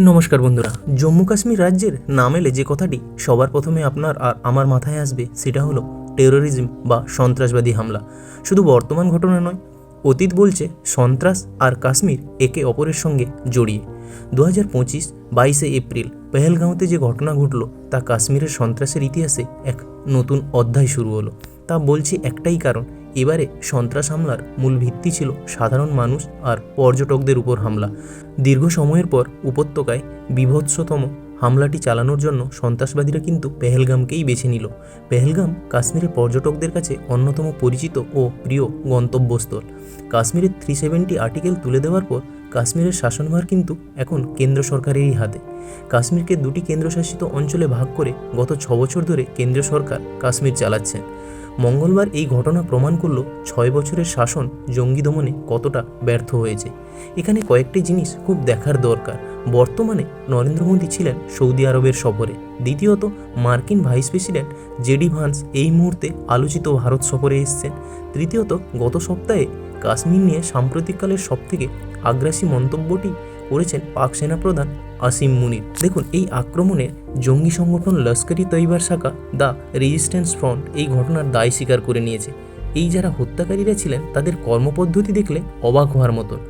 নমস্কার বন্ধুরা। জম্মু কাশ্মীর রাজ্যের নাম এলে যে কথাটি সবার প্রথমে আপনার আর আমার মাথায় আসবে, সেটা হলো টেরোরিজম বা সন্ত্রাসবাদী হামলা। শুধু বর্তমান ঘটনা নয়, অতীত বলছে সন্ত্রাস আর কাশ্মীর একে অপরের সঙ্গে জড়িয়ে। দু হাজার পঁচিশ বাইশে এপ্রিল পেহেলগাঁওতে যে ঘটনা ঘটল, তা কাশ্মীরের সন্ত্রাসের ইতিহাসে এক নতুন অধ্যায় শুরু হলো। তা বলছি একটাই কারণ এবারে সন্ত্রাস হামলার মূল ভিত্তি ছিল সাধারণ মানুষ আর পর্যটকদের উপর হামলা। দীর্ঘ সময়ের পর উপত্যকায় বিভৎসতম হামলাটি চালানোর জন্য সন্ত্রাসবাদীরা কিন্তু পেহেলগামকেই বেছে নিল। পেহেলগাম কাশ্মীরের পর্যটকদের কাছে অন্যতম পরিচিত ও প্রিয় গন্তব্যস্থল। কাশ্মীরের থ্রি সেভেন্টি আর্টিকেল তুলে দেওয়ার পর কাশ্মীরের শাসনভার কিন্তু এখন কেন্দ্র সরকারেরই হাতে। কাশ্মীরকে দুটি কেন্দ্রশাসিত অঞ্চলে ভাগ করে গত ছ বছর ধরে কেন্দ্র সরকার কাশ্মীর চালাচ্ছেন। মঙ্গলবার এই ঘটনা প্রমাণ করল ছয় বছরের শাসন জঙ্গি দমনে কতটা ব্যর্থ হয়েছে। এখানে কয়েকটি জিনিস খুব দেখার দরকার। বর্তমানে নরেন্দ্র মোদী ছিলেন সৌদি আরবের সফরে। দ্বিতীয়ত, মার্কিন ভাইস প্রেসিডেন্ট জেডি ভান্স এই মুহূর্তে আলোচিত ভারত সফরে এসছেন। তৃতীয়ত, গত সপ্তাহে কাশ্মীর নিয়ে সাম্প্রতিককালের সবথেকে আগ্রাসী মন্তব্যটি করেছেন পাক সেনা প্রধান আসিম মুনির। দেখুন, এই আক্রমণে জঙ্গি সংগঠন লস্করি তৈবার শাখা, দ্য রেজিস্ট্যান্স ফ্রন্ট, এই ঘটনার দায় স্বীকার করে নিয়েছে। এই যারা হত্যাকারীরা ছিলেন, তাদের কর্মপদ্ধতি দেখলে অবাক হওয়ার মতন।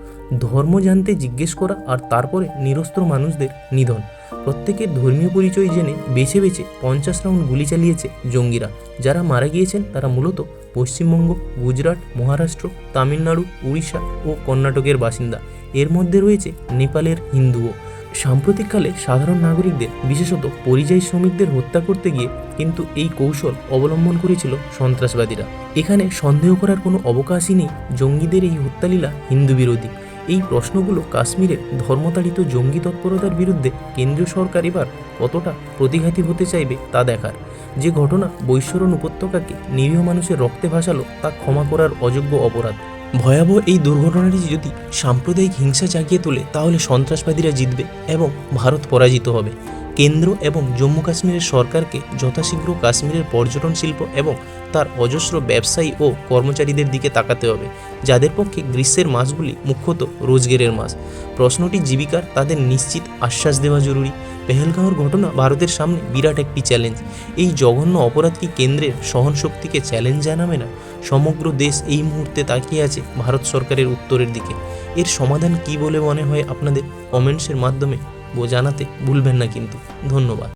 ধর্ম জানতে জিজ্ঞেস করা আর তারপরে নিরস্ত্র মানুষদের নিধন। প্রত্যেকের ধর্মীয় পরিচয় জেনে বেছে বেছে পঞ্চাশ রাউন্ড গুলি চালিয়েছে জঙ্গিরা। যারা মারা গিয়েছেন তারা মূলত পশ্চিমবঙ্গ, গুজরাট, মহারাষ্ট্র, তামিলনাড়ু, উড়িষ্যা ও কর্ণাটকের বাসিন্দা। এর মধ্যে রয়েছে নেপালের হিন্দুও। সাম্প্রতিককালে সাধারণ নাগরিকদের, বিশেষত পরিযায়ী শ্রমিকদের হত্যা করতে গিয়ে কিন্তু এই কৌশল অবলম্বন করেছিল সন্ত্রাসবাদীরা। এখানে সন্দেহ করার কোনো অবকাশই নেই জঙ্গিদের এই হত্যালীলা হিন্দু বিরোধী এই প্রশ্নগুলো কাশ্মীরে ধর্মতাড়িত জঙ্গি তৎপরতার বিরুদ্ধে কেন্দ্রীয় সরকার এবার কতটা প্রতিঘাতী হতে চাইবে তা দেখার। যে ঘটনা বৈশ্বরণ উপত্যকাকে নিরীহ মানুষের রক্তে ভাসালো তা ক্ষমা করার অযোগ্য অপরাধ। ভয়াবহ এই দুর্ঘটনাটি যদি সাম্প্রদায়িক হিংসা জাগিয়ে তোলে, তাহলে সন্ত্রাসবাদীরা জিতবে এবং ভারত পরাজিত হবে। কেন্দ্র এবং জম্মু কাশ্মীরের সরকারকে যথাশীঘ্র কাশ্মীরের পর্যটন শিল্প এবং তার অজস্র ব্যবসায়ী ও কর্মচারীদের দিকে তাকাতে হবে, যাদের পক্ষে গ্রীষ্মের মাসগুলি মুখ্যত রোজগারের মাস। প্রশ্নটি জীবিকার তাদের নিশ্চিত আশ্বাস দেওয়া জরুরি। পেহেলগাঁওর ঘটনা ভারতের সামনে বিরাট একটি চ্যালেঞ্জ। এই জঘন্য অপরাধ কি কেন্দ্রের সহনশক্তিকে চ্যালেঞ্জ জানাবে না? সমগ্র দেশ এই মুহূর্তে তাকিয়ে আছে ভারত সরকারের উত্তরের দিকে। এর সমাধান কি বলে মনে হয় আপনাদের কমেন্টসের মাধ্যমে? জানাতে ভুলবেন না কিন্তু। ধন্যবাদ।